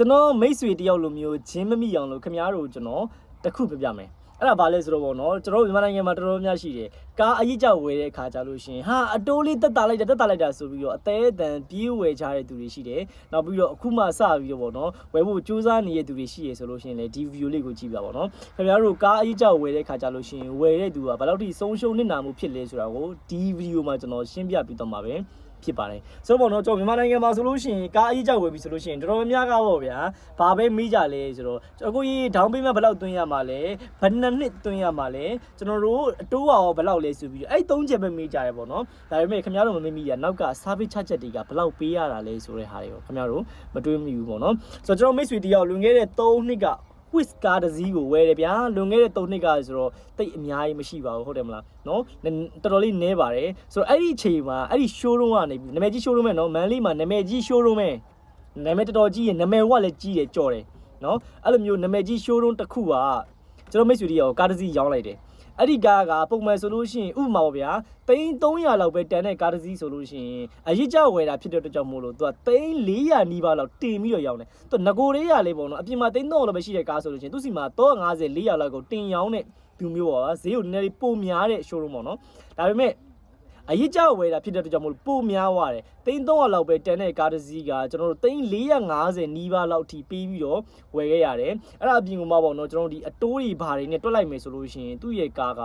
ကျွန်တော်မိတ်ဆွေတယောက်လိုမျိုးဂျင်းမမိအောင်လို့ခင်ဗျားတို့ကျွန်တော်တစ်ခုပြပြမယ်အဲ့ဒါဘာလဲဆိုတော့ဗောနော်ကျွန်တော်တို့မြန်မာနိုင်ငံမှာတော်တော်များများရှိတယ်ကားအရေးကြောက်ဝယ်တဲ့အခါကြလို့ရှရင်ဟာအတိုးလေးတက်တာလိုက်တာတက်တာလိုက်တာဆိုပြီးတော့အသေးအတန်ပြေးဝယ်ကြတဲ့သူတွေရှိတယ်နောက်ပြီးတော့အခုမှစပြီးတော့ဗောနော်ဝယ်ဖို့စူးစမ်းနေတဲ့သူတွေရှိရဆိုလို့ရှရင်လေဒီဗီဒီယိုလေးကိုကြည့်ပြပါဗောနော်ခင်ဗျားတို့ကားအရေးကြောက်ဝယ်တဲ့အခါကြလို့ရှရင်ဝယ်တဲ့သူကဘယ်လောက်ထိဆုံးရှုံးနစ်နာမှုဖြစ်လဲဆိုတာကိုဒီဗီဒီယိုမှာကျွန်တော်ရှင်းပြပြီးတော့မှာပဲ ဖြစ်ပါတယ်ဆိုတော့ပေါ့နော်ကျွန်တော်မြန်မာနိုင်ငံမှာဆိုလို့ရှိရင်ကားအကြီးကြောက်ဝယ်ပြီဆိုလို့ရှိရင်တော်တော်များများကပေါ့ဗျာဘာပဲမိကြလဲဆိုတော့အခုကြီးဒေါင်းပေးမဲ့ဘယ်လောက်သွင်းရမှာလဲဘယ်နှစ်နှစ်သွင်းရမှာလဲကျွန်တော်တို့အတိုးရောဘယ်လောက်လဲဆိုပြီးအဲ့သုံးချက်ပဲမိကြတယ်ပေါ့နော်ဒါပေမဲ့ခင်ဗျားတို့မမေ့မိရနောက်က service charge တွေကဘယ်လောက်ပေးရတာလဲဆိုတဲ့ဟာတွေကိုခင်ဗျားတို့မတွေးမိဘူးပေါ့နော်ဆိုတော့ကျွန်တော်မိတ်ဆွေတယောက်လွန်ခဲ့တဲ့3နှစ်က quiz ကားတစ်စီးကိုဝယ်တယ်ဗျာလွန်ခဲ့တဲ့3နှစ်ကဆိုတော့တိတ်အများကြီးမရှိပါဘူးဟုတ်တယ်မလားနော်နည်းတော်တော်လေးနည်းပါတယ်ဆိုတော့အဲ့ဒီအချိန်မှာအဲ့ဒီ showroom ကနေပြီးနာမည်ကြီး showroom ပဲနော်မန်လေးမှာနာမည်ကြီး showroom ပဲနာမည်တော်တော်ကြီးရင်နာမည်ဝကလည်းကြီးတယ်ကြော်တယ်နော်အဲ့လိုမျိုးနာမည်ကြီး showroom တစ်ခုကကျွန်တော်မိတ်ဆွေတွေရောကားတစ်စီးရောင်းလိုက်တယ် အဲ့ဒီကားကပုံမှန်ဆိုလို့ရှိရင်ဥပမာပေါ့ဗျာသိန်း300လောက်ပဲတန်တဲ့ကားတစ်စီးဆိုလို့ရှိရင်အရေးကြဝယ်တာဖြစ်တဲ့အတွက်ကြောင့်မို့လို့သူကသိန်း400နီးပါးလောက်တင်ပြီးတော့ရောင်းတယ်သူငကိုလေးရလေးပေါ့နော်အပြင်မှာသိန်း300လောက်ပဲရှိတဲ့ကားဆိုလို့ရှိရင်သူစီမှာ350 400လောက်ကိုတင်ရောင်းတဲ့သူမျိုးပါဈေးကိုနည်းနည်းလေးပိုများတဲ့ showroom ပေါ့နော်ဒါပေမဲ့ အရေးကြဝယ်တာဖြစ်တဲ့အတွက်ကြောင့်မို့လို့ပိုများသွားတယ်သိန်း300လောက်ပဲတန်တဲ့ကားတစ်စီးကကျွန်တော်တို့သိန်း450နီးပါးလောက်ထိပေးပြီးတော့ဝယ်ခဲ့ရတယ်အဲ့ဒါအပြင်ကမှပေါ့နော်ကျွန်တော်တို့ဒီအတိုးတွေဘာတွေနဲ့တွက်လိုက်မယ်ဆိုလို့ရှိရင်သူ့ရဲ့ကားက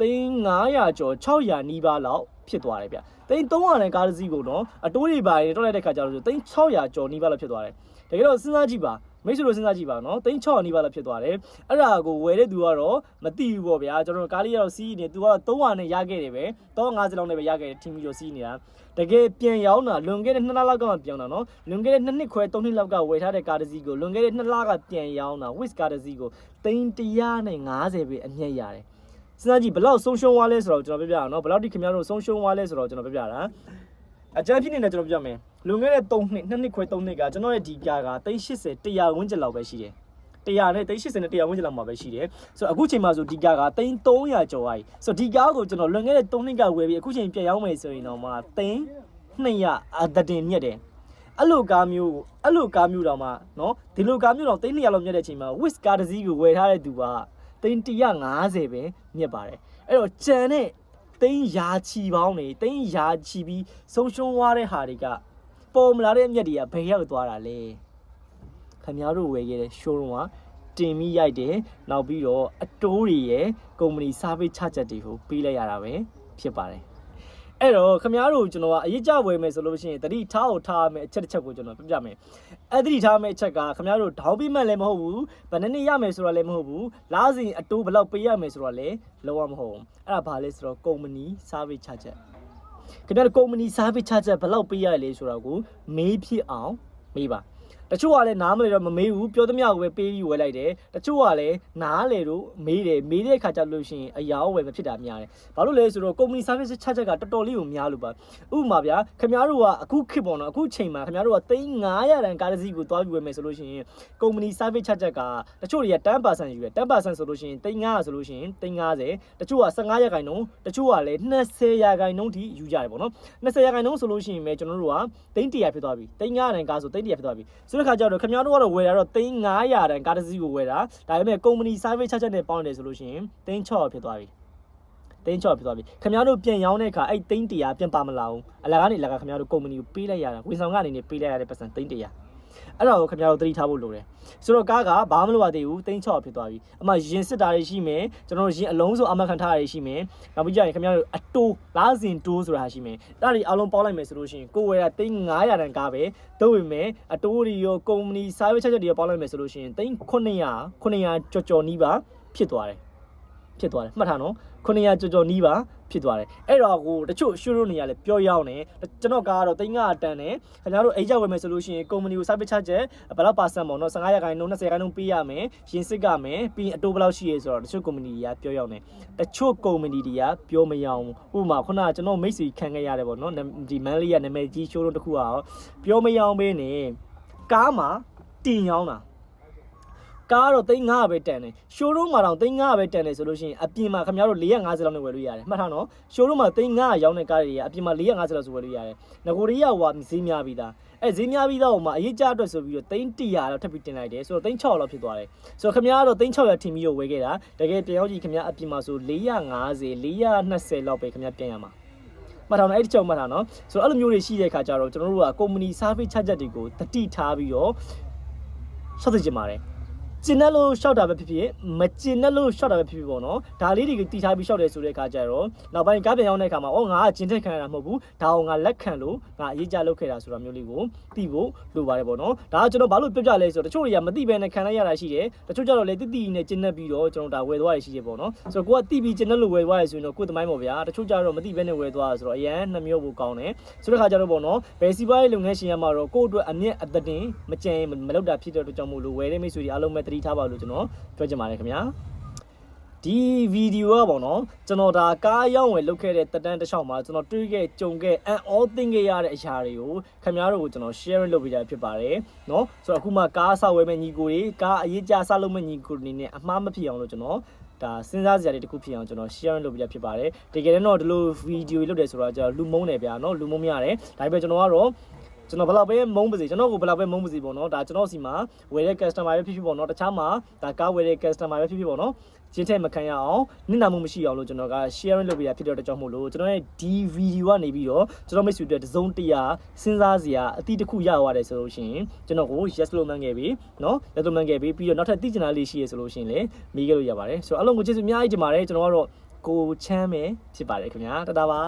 သိန်း900ကျော်600နီးပါးလောက်ဖြစ်သွားတယ်ဗျသိန်း300နဲ့ကားတစ်စီးကိုတော့အတိုးတွေဘာတွေနဲ့တွက်လိုက်တဲ့ခါကျတော့သိန်း600ကျော်နီးပါးလောက်ဖြစ်သွားတယ်တကယ်တော့စဉ်းစားကြည့်ပါ မိတ်ဆွေတို့စဉ်းစားကြည့်ပါနော်သိန်း600နီးပါးလောက်ဖြစ်သွားတယ်အဲ့ဒါကိုဝယ်တဲ့သူကတော့မသိဘူးပေါ့ဗျာကျွန်တော်ကားလေးကတော့စီးနေသူကတော့300နဲ့ရခဲ့တယ်ပဲ350လောက်နဲ့ပဲရခဲ့တယ်ထင်ပြီးတော့စီးနေတာတကယ်ပြန်ရောင်းတာလွန်ခဲ့တဲ့2လလောက်ကမှပြန်တာနော်လွန်ခဲ့တဲ့2နှစ်ခွဲ3နှစ်လောက်ကဝယ်ထားတဲ့ကားတစ်စီးကိုလွန်ခဲ့တဲ့2လကပြန်ရောင်းတာ wis ကားတစ်စီးကိုသိန်း150ပဲအမြတ်ရတယ်စဉ်းစားကြည့်ဘယ်လောက်ဆုံးရှုံးသွားလဲဆိုတော့ကျွန်တော်ပြပြအောင်နော်ဘယ်လောက်ဒီခင်ဗျားတို့ဆုံးရှုံးသွားလဲဆိုတော့ကျွန်တော်ပြပြတာ အကြမ်းဖြစ်နေတယ်ကျွန်တော်ပြမယ်လွန်ခဲ့တဲ့3နှစ်2နှစ်ခွဲ3နှစ်ကကျွန်တော်ရဲ့ဒီကာက380 100ဝန်းကျင်လောက်ပဲရှိတယ်100နဲ့380နဲ့100ဝန်းကျင်လောက်မှာပဲရှိတယ်ဆိုတော့အခုချိန်မှာဆိုဒီကာက3300ကျော်သွားပြီဆိုတော့ဒီကာကိုကျွန်တော်လွန်ခဲ့တဲ့3နှစ်ကဝယ်ပြီးအခုချိန်ပြန်ရောင်းမယ်ဆိုရင်တော့မှ3200အတတင်မြက်တယ်အဲ့လိုကားမျိုးကိုအဲ့လိုကားမျိုးတော့မှနော်ဒီလိုကားမျိုးတော့300လောက်မြက်တဲ့အချိန်မှာ whisk ကားတစ်စီးကိုဝယ်ထားတဲ့သူက350ပဲမြက်ပါတယ်အဲ့တော့ကြံတဲ့ သိန်းရာချီပေါင်းနေသိန်းရာချီပြီးဆုံးရှုံးသွားတဲ့ဟာတွေကပေါ်မလာတဲ့အမျက်တွေကဘယ်ရောက်သွားတာလဲခင်ဗျားတို့ဝယ်ခဲ့တဲ့ showroom ကတင်ပြီးရိုက်တယ်နောက်ပြီးတော့အတိုးတွေရဲ့ကုမ္ပဏီ service charge တွေကိုပေးလိုက်ရတာပဲဖြစ်ပါတယ် အဲ့တော့ခင်ဗျားတို့ကျွန်တော်ကအရေးကြဝယ်မယ်ဆိုလို့ရှိရင်တတိထားကိုထားရမယ်အချက်တစ်ချက်ကိုကျွန်တော်ပြပြမယ်အဲ့ဒီထားမယ့်အချက်ကခင်ဗျားတို့ဒေါင်းပေးမှလည်းမဟုတ်ဘူးဗနနေ့ရမယ်ဆိုတာလည်းမဟုတ်ဘူးလားစဉ်အတိုးဘယ်လောက်ပေးရမယ်ဆိုတာလည်းလုံးဝမဟုတ်ဘူးအဲ့ဒါဘာလဲဆိုတော့ကုမ္ပဏီ service charge ခင်ဗျားတို့ကုမ္ပဏီ service charge ဘယ်လောက်ပေးရလဲဆိုတာကိုမေးဖြစ်အောင်မေးပါ တချို့ကလည်းနားမလဲတော့မမေးဘူးပြောသမျှကိုပဲပေးပြီးဝယ်လိုက်တယ်တချို့ကလည်းနားလေတော့မေးတယ်မေးတဲ့အခါကျလို့ရှိရင်အယောဝယ်မဖြစ်တာများတယ်ဘာလို့လဲဆိုတော့ company service charge ကတော်တော်လေးကိုများလို့ပါဥပမာဗျာခင်ဗျားတို့ကအခုခေတ်ပေါ့နော်အခုချိန်မှာခင်ဗျားတို့က3900တန်ကားတစ်စီးကိုတွားပြီးဝယ်မယ်ဆိုလို့ရှိရင် company service charge ကတချို့တွေက10%ယူတယ်10%ဆိုလို့ရှိရင်3900ဆိုလို့ရှိရင်350တချို့က15ရာခိုင်နှုန်းတချို့ကလည်း20ရာခိုင်နှုန်းထိယူကြတယ်ပေါ့နော်20ရာခိုင်နှုန်းဆိုလို့ရှိရင်ပဲကျွန်တော်တို့က300ဖြစ်သွားပြီ300တန်ကားဆို300ဖြစ်သွားပြီဆိုတဲ့ခါကျတော့ခင်ဗျားတို့ကတော့ဝယ်တာတော့3900တန်ကားတစ်စီးကိုဝယ်တာဒါပေမဲ့ company service charge နဲ့ပေါင်းတယ်ဆိုလို့ရှိရင်3600ဖြစ်သွားပြီတင်းချော့ဖြစ်သွားပြီခင်ဗျားတို့ပြန်ရောင်းတဲ့အခါအဲ့တင်း100ပြန်ပါမလာဘူးအလကားနေလကားခင်ဗျားတို့ကုမ္ပဏီကိုပေးလိုက်ရတာဝန်ဆောင်ကနေနေပေးလိုက်ရတဲ့ပတ်စံတင်း100 အဲ့ဒါကိုခင်ဗျားတို့သတိထားဖို့လိုတယ်ဆိုတော့ကားကဘာမှမလိုပါသေးဘူးတင်းချော့ဖြစ်သွားပြီအမှရင်စစ်တာတွေရှိမယ်ကျွန်တော်တို့ရင်အလုံးစုံအမခံထားတာတွေရှိမယ်နောက်ပြီးကြရင်ခင်ဗျားတို့အတိုးလားစင်တိုးဆိုတာရှိမယ်အဲ့ဒါတွေအလုံးပေါင်းလိုက်မယ်ဆိုလို့ရှိရင်ကိုယ်ဝယ်တာတင်း900တန်ကားပဲတော့ဝင်မယ်အတိုးတွေရောကုမ္ပဏီ service charge တွေရောပေါင်းလိုက်မယ်ဆိုလို့ရှိရင်တင်း900 900ကြော်ကြော်နီးပါဖြစ်သွားတယ်ဖြစ်သွားတယ်မှတ်ထားနော် 900ကြော်ကြော်နီးပါဖြစ်သွားတယ်အဲ့တော့ကိုတချို့ရှုလို့နေရလဲပြောရအောင်တယ်ကျွန်တော်ကားကတော့သိန်း900တန်တယ်ခင်ဗျားတို့အိတ်ကြောက်ဝယ်မယ်ဆိုလို့ရှိရင်ကုမ္ပဏီကို service charge ဘယ်လောက်ပါစံပေါ့နော်15ရာခိုင်နှုန်း20ရာခိုင်နှုန်းပေးရမယ်ရင်စစ်ကမယ်ပြီးရင်အတိုးဘယ်လောက်ရှိရဲဆိုတော့တချို့ကုမ္ပဏီတွေကပြောရအောင်တယ်တချို့ကုမ္ပဏီတွေကပြောမရအောင်ဥပမာခုနကကျွန်တော်မိတ်ဆွေခံခဲ့ရတယ်ပေါ့နော်ဒီမန်လေးကနာမည်ကြီး showroom တစ်ခုอ่ะပြောမရအောင်ပဲနေကားမှာတင်ရောင်းတာ ကားကတော့3900ပဲတန်တယ်။ showroom မှာတော့3900ပဲတန်တယ်ဆိုလို့ရှိရင်အပြင်မှာခင်ဗျားတို့450လောက်နဲ့ဝယ်လို့ရတယ်။မှတ်ထားနော်။ showroom မှာ3900ရောင်းတဲ့ကားတွေကအပြင်မှာ450လောက်ဆိုဝယ်လို့ရတယ်။ငကိုရီးယားဟိုကဈေးများပြီးသား။အဲဈေးများပြီးတော့ဟိုမှာအရေးကြအတွက်ဆိုပြီးတော့သိန်း100လောက်ထပ်ပြီးတင်လိုက်တယ်ဆိုတော့သိန်း600လောက်ဖြစ်သွားတယ်ဆိုတော့ခင်ဗျားကတော့သိန်း600ထင်ပြီးတော့ဝယ်ခဲ့တာတကယ်ပြန်ရောက်ကြည့်ခင်ဗျာအပြင်မှာဆို450 420လောက်ပဲခင်ဗျာပြန်ရမှာမှတ်ထားနော်အဲ့ဒီကြောင့်မှတ်ထားနော်ဆိုတော့အဲ့လိုမျိုးတွေရှိတဲ့ခါကျတော့ကျွန်တော်တို့ကကုမ္ပဏီ service charge တွေကိုတတိထားပြီးတော့ရှော့သိကြပါတယ် ကျင်တဲ့လို့ရှော့တာပဲဖြစ်ဖြစ်မကျင်တဲ့လို့ရှော့တာပဲဖြစ်ဖြစ်ပေါ့နော်ဒါလေးတွေကိုတီထားပြီးရှော့တယ်ဆိုတဲ့အခါကျတော့နောက်ပိုင်းကားပြန်ရောက်တဲ့အခါမှာအော်ငါကကျင်တဲ့ခံရတာမဟုတ်ဘူးဒါအောင်ငါလက်ခံလို့ငါအရေးကြလုပ်ခဲ့တာဆိုတာမျိုးလေးကိုသိဖို့လိုပါတယ်ပေါ့နော်ဒါကကျွန်တော်ဘာလို့ပြောပြလဲဆိုတော့တချို့တွေကမသိဘဲနဲ့ခံလိုက်ရတာရှိတယ်တချို့ကျတော့လေတိတိနဲ့ကျင်တဲ့ပြီးတော့ကျွန်တော်ဒါဝယ်သွားရရှိတယ်ပေါ့နော်ဆိုတော့ကိုကတိပြီးကျင်တဲ့လို့ဝယ်သွားရဆိုရင်တော့ကိုယ်သမိုင်းပေါ့ဗျာတချို့ကျတော့မသိဘဲနဲ့ဝယ်သွားရဆိုတော့အရန်နှမျိုးကိုကောင်းတယ်ဆိုတဲ့ခါကျတော့ပေါ့နော်ဘယ်စီပွားရေးလုပ်ငန်းရှင်ရမှာတော့ကိုယ့်အတွက်အမြင့်အသက်တင်မကြင်မလုပ်တာဖြစ်တဲ့အတွက်ကြောင့်မို့လို့ဝယ်တဲ့မိတ်ဆွေတွေအားလုံးပဲသတိထားပါလို့ကျွန်တော်ပြောချင်ပါတယ်ခင်ဗျာ ဒီဗီဒီယိုကပေါ့နော်ကျွန်တော်ဒါကားရောက်ဝယ်လုပ်ခဲ့တဲ့တက်တန်းတစ်လျှောက်မှာကျွန်တော်တွေးခဲ့ကြုံခဲ့အန်အောသင်ခဲ့ရတဲ့အရာတွေကိုခင်ဗျားတို့ကိုကျွန်တော် sharing လုပ်ပေးတာဖြစ်ပါတယ်เนาะဆိုတော့အခုမှကားဆောက်ဝယ်မဲ့ညီကိုတွေကားအရေးကြဆောက်လုပ်မဲ့ညီကိုတွေနေနဲ့အမှားမဖြစ်အောင်လို့ကျွန်တော်ဒါစဉ်းစားစရာတွေတစ်ခုဖြစ်အောင်ကျွန်တော် sharing လုပ်ပေးတာဖြစ်ပါတယ်တကယ်တော့ဒီလိုဗီဒီယိုလုပ်တယ်ဆိုတော့ကျွန်တော်လူမုန်းတယ်ဗျာเนาะလူမုန်းမရတယ်ဒါပေမဲ့ကျွန်တော်ကတော့ ကျွန်တော်ဘယ်လောက်ပဲမုန်းပါစေကျွန်တော်ကိုဘယ်လောက်ပဲမုန်းပါစေပေါ့နော်ဒါကျွန်တော်စီမှာဝယ်တဲ့ customer ပဲဖြစ်ဖြစ်ပေါ့နော်တခြားမှာဒါကားဝယ်တဲ့ customer ပဲဖြစ်ဖြစ်ပေါ့နော်ကျင်းထက်မခံရအောင်နစ်နာမှုမရှိအောင်လို့ကျွန်တော်က sharing လုပ်ပေးတာဖြစ်တဲ့အတွက်ကြောင့်မို့လို့ကျွန်တော်ရဲ့ဒီဗီဒီယိုကနေပြီးတော့ကျွန်တော်မိတ်ဆွေတွေတစုံတရာစဉ်းစားစရာအတိတစ်ခုရသွားတယ်ဆိုလို့ရှိရင်ကျွန်တော်ကို yes လို့မှန်းခဲ့ပြီเนาะ yes လို့မှန်းခဲ့ပြီပြီးတော့နောက်ထပ်သိချင်တာလေးရှိရဆိုလို့ရှိရင်လည်းမေးခဲ့လို့ရပါတယ်ဆိုတော့အလုံးကိုကျေးဇူးအများကြီးတင်ပါတယ်ကျွန်တော်ကတော့ကိုချမ်းပဲဖြစ်ပါတယ်ခင်ဗျာတတားပါ